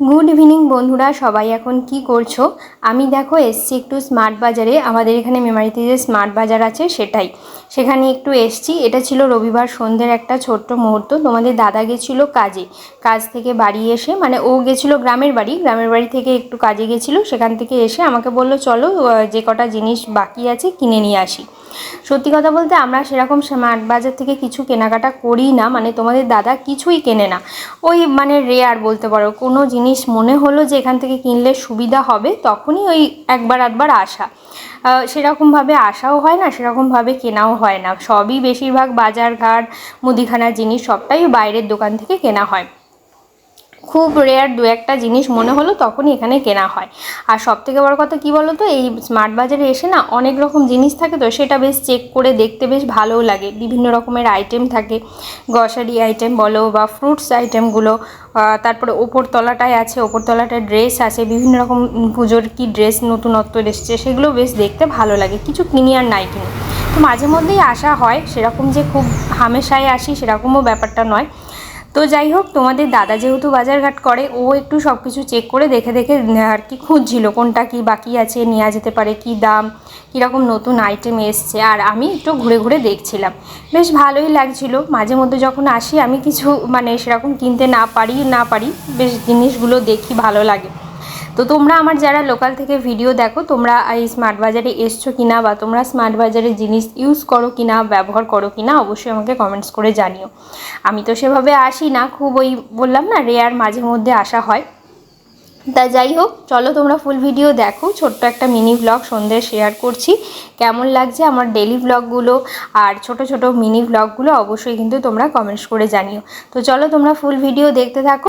Good evening বন্ধুরা, সবাই এখন কি করছ? আমি দেখো এসছি একটু স্মার্ট বাজারে। আমাদের এখানে মেমারিতে যে স্মার্ট বাজার আছে সেটাই। সেখানে একটু এসছি। এটা ছিল রবিবার সন্ধ্যের একটা ছোট্ট মুহূর্ত। তোমাদের দাদা গেছিল কাজে। কাজ থেকে বাড়ি এসে মানে ও গেছিল গ্রামের বাড়ি। গ্রামের বাড়ি থেকে একটু কাজে গেছিল। সেখান থেকে এসে আমাকে বলল, চলো যে কটা জিনিস বাকি আছে কিনে নিয়ে আসি। সত্যি কথা বলতে আমরা সেরকম স্মার্ট বাজার থেকে কিছু কেনাকাটা করি না মানে তোমাদের দাদা কিছুই কেনে না। ওই মানে রেয়ার বলতে পারো, কোনো জিনিস মনে হলো যে এখান থেকে কিনলে সুবিধা হবে, তখনই ওই একবার আধবার আসা। সেরকমভাবে আসাও হয় না, সেরকমভাবে কেনাও হয় না। সবই বেশিরভাগ বাজার ঘাট মুদিখানা জিনিস, সবটাই বাইরের দোকান থেকে কেনা হয়। খুব রেয়ার দু একটা জিনিস মনে হলো তখনই এখানে কেনা হয়। আর সব থেকে বড় কথা কী বলো তো এই স্মার্ট বাজারে এসে না অনেক রকম জিনিস থাকে তো সেটা বেশ চেক করে দেখতে বেশ ভালোও লাগে। বিভিন্ন রকমের আইটেম থাকে। গ্রসারি আইটেম বলো বা ফ্রুটস আইটেমগুলো তারপরে ওপর তলাটায় আছে, ওপর তলাটায় ড্রেস আছে, বিভিন্ন রকম পুজোর কি ড্রেস নতুনত্ব এসছে সেগুলো বেশ দেখতে ভালো লাগে। কিছু কিনি আর নাই কিনি। তো মাঝে মধ্যেই আসা হয়, সেরকম যে খুব হামেশায় আসি সেরকমও ব্যাপারটা নয়। তো যাই হোক, তোমাদের দাদা যেহেতু বাজারঘাট করে, ও একটু সব কিছু চেক করে দেখে দেখে আর কি খুঁজছিল, কোনটা কি বাকি আছে নেওয়া যেতে পারে, কি দাম কীরকম নতুন আইটেম এসছে, আর আমি একটু ঘুরে ঘুরে দেখছিলাম। বেশ ভালোই লাগছিল, মাঝে মধ্যে যখন আসি আমি কিছু মানে সেরকম কিনতে না পারি না পারি, বেশ জিনিসগুলো দেখি, ভালো লাগে। তো তোমরা আমার যারা লোকাল থেকে ভিডিও দেখো, তোমরা এই স্মার্ট বাজারে এসছো কিনা বা তোমরা স্মার্ট বাজারের জিনিস ইউজ করো কিনা, ব্যবহার করো কিনা, অবশ্যই আমাকে কমেন্টস করে জানিও। আমি তো সেভাবে আসি না, খুব ওই বললাম না রেয়ার মাঝে মধ্যে আসা হয়। তা যাই হোক, চলো তোমরা ফুল ভিডিও দেখো, ছোট্ট একটা মিনি ব্লগ সন্ধ্যে শেয়ার করছি। কেমন লাগছে আমার ডেলি ব্লগগুলো আর ছোট ছোট মিনি ব্লগগুলো অবশ্যই কিন্তু তোমরা কমেন্টস করে জানিও। তো চলো তোমরা ফুল ভিডিও দেখতে থাকো।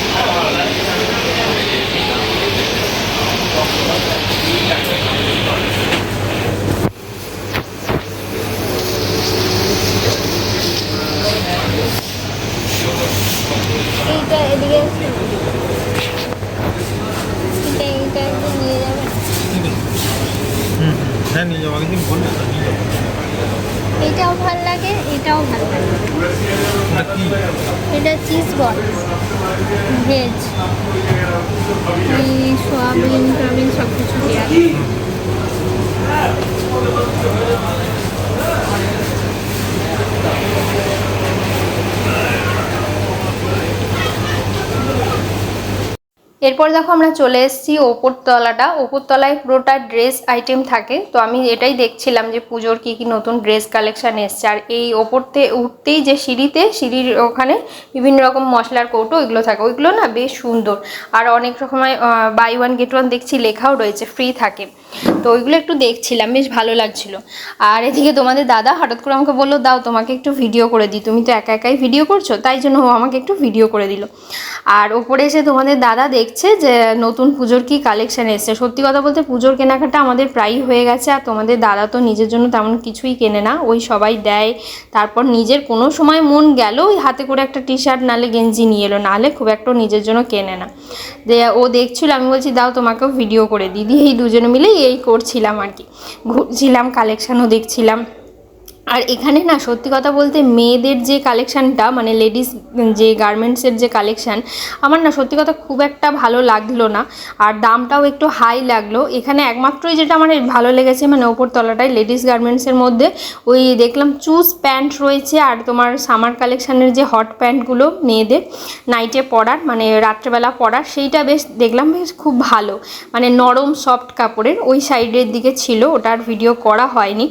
এইটা এদিকে এসে না। এটা এইটা একদিন নিয়ে যাবে হুম হুম হ্যাঁ নিয়ে যাব একদিন বললে তো নিয়ে যাব এটাও ভালো লাগে এটাও ভালো লাগে। এটা চিজ বল ভেজ। সোয়াবিন টোয়াবিন সব কিছু দেওয়া এরপর দেখো আমরা চলে এসেছি ওপর তলাটা ওপর তলায় পুরোটা ড্রেস আইটেম থাকে। তো আমি এটাই দেখছিলাম যে পুজোর কি কি নতুন ড্রেস কালেকশন এসছে। আর এই ওপরতে উঠতেই যে সিঁড়িতে, সিঁড়ির ওখানে বিভিন্ন রকম মশলার কৌটো ওইগুলো থাকে। ওইগুলো না বেশ সুন্দর। আর অনেক রকমের বাই ওয়ান গেট ওয়ান দেখছি লেখাও রয়েছে ফ্রি থাকে। তো ওইগুলো একটু দেখছিলাম, বেশ ভালো লাগছিল। আর এদিকে তোমাদের দাদা হঠাৎ করে আমাকে বলল, দাও, তোমাকে একটু ভিডিও করে দিই। তুমি তো একা একাই ভিডিও করছ? তাই জন্য ও আমাকে একটু ভিডিও করে দিল। আর ওপরে এসে তোমাদের দাদা দেখছে যে নতুন পুজোর কি কালেকশান এসছে। সত্যি কথা বলতে পুজোর কেনাকাটা আমাদের প্রায়ই হয়ে গেছে আর তোমাদের দাদা তো নিজের জন্য তেমন কিছুই কেনে না, ওই সবাই দেয়। তারপর নিজের কোনো সময় মন গেল ওই হাতে করে একটা টি শার্ট নালে গেঞ্জি নিয়ে এলো নাহলে খুব একটা নিজের জন্য কেনে না। ও দেখছিল, আমি বলছি, দাও, তোমাকেও ভিডিও করে দিদি এই দুজনে মিলেই এই করছিলাম আর কি। ঘুরছিলাম কালেকশানও দেখছিলাম। আর এখানে না, সত্যি কথা বলতে মেয়েদের যে কালেকশানটা মানে লেডিস যে গার্মেন্টসের যে কালেকশান আমার না সত্যি কথা খুব একটা ভালো লাগল না। আর দামটাও একটু হাই লাগল। এখানে একমাত্রই যেটা আমার ভালো লেগেছে মানে ওপর তলাটায় লেডিস গার্মেন্টসের মধ্যে। ওই দেখলাম চুজ প্যান্ট রয়েছে, আর তোমার সামার কালেকশানের যে হট প্যান্টগুলো মেয়েদের নাইটে পরার মানে রাত্রেবেলা পরার, সেইটা বেশ দেখলাম বেশ খুব ভালো। মানে নরম সফট কাপড়ের, ওই সাইডের দিকে ছিল, ওটার ভিডিও করা হয়নি।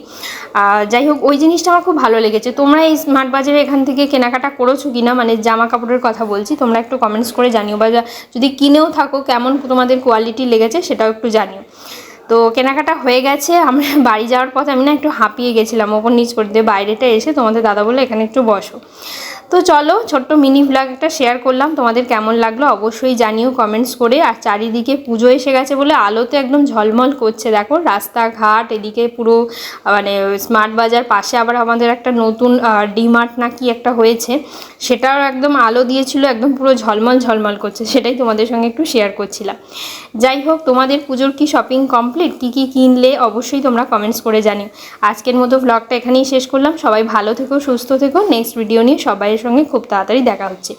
যাই হোক, ওই জিনিসটা আমার খুব ভালো লেগেছে। তোমরা এই স্মার্ট বাজারে এখান থেকে কেনাকাটা করেছ কি না মানে জামা কাপড়ের কথা বলছি, তোমরা একটু কমেন্টস করে জানিও বা যদি কিনেও থাকো কেমন তোমাদের কোয়ালিটি লেগেছে সেটাও একটু জানিও। তো কেনাকাটা হয়ে গেছে, আমরা বাড়ি যাওয়ার পথে আমি না একটু হাঁপিয়ে গেছিলাম, ওপর নিচ করে দিয়ে বাইরেটা এসে তোমাদের দাদা বলে এখানে একটু বসো। তো চলো ছোট্ট মিনি ব্লগ একটা শেয়ার করলাম, তোমাদের কেমন লাগল অবশ্যই জানিও কমেন্টস করে। আর চারিদিকে পুজো এসে গেছে বলে আলোতে একদম ঝলমল করছে, দেখো রাস্তাঘাট, এদিকে পুরো মানে স্মার্ট বাজার, পাশে আবার আমাদের একটা নতুন ডিমার্ট না কি একটা হয়েছে, সেটাও একদম আলো দিয়েছিল, একদম পুরো ঝলমল ঝলমল করছে, সেটাই তোমাদের সঙ্গে একটু শেয়ার করছিলাম। যাই হোক, তোমাদের পুজোর কি শপিং কমপ্লিট কি কি কিনলে অবশ্যই তোমরা কমেন্টস করে জানিও। আজকের মতো ব্লগটা এখানেই শেষ করলাম, সবাই ভালো থেকো, সুস্থ থেকো নেক্সট ভিডিও নিয়ে সঙ্গে খুব তাড়াতাড়ি দেখা হচ্ছে।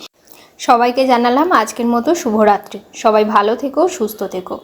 সবাইকে জানালাম আজকের মতো শুভরাত্রি। সবাই ভালো থেকো, সুস্থ থেকো।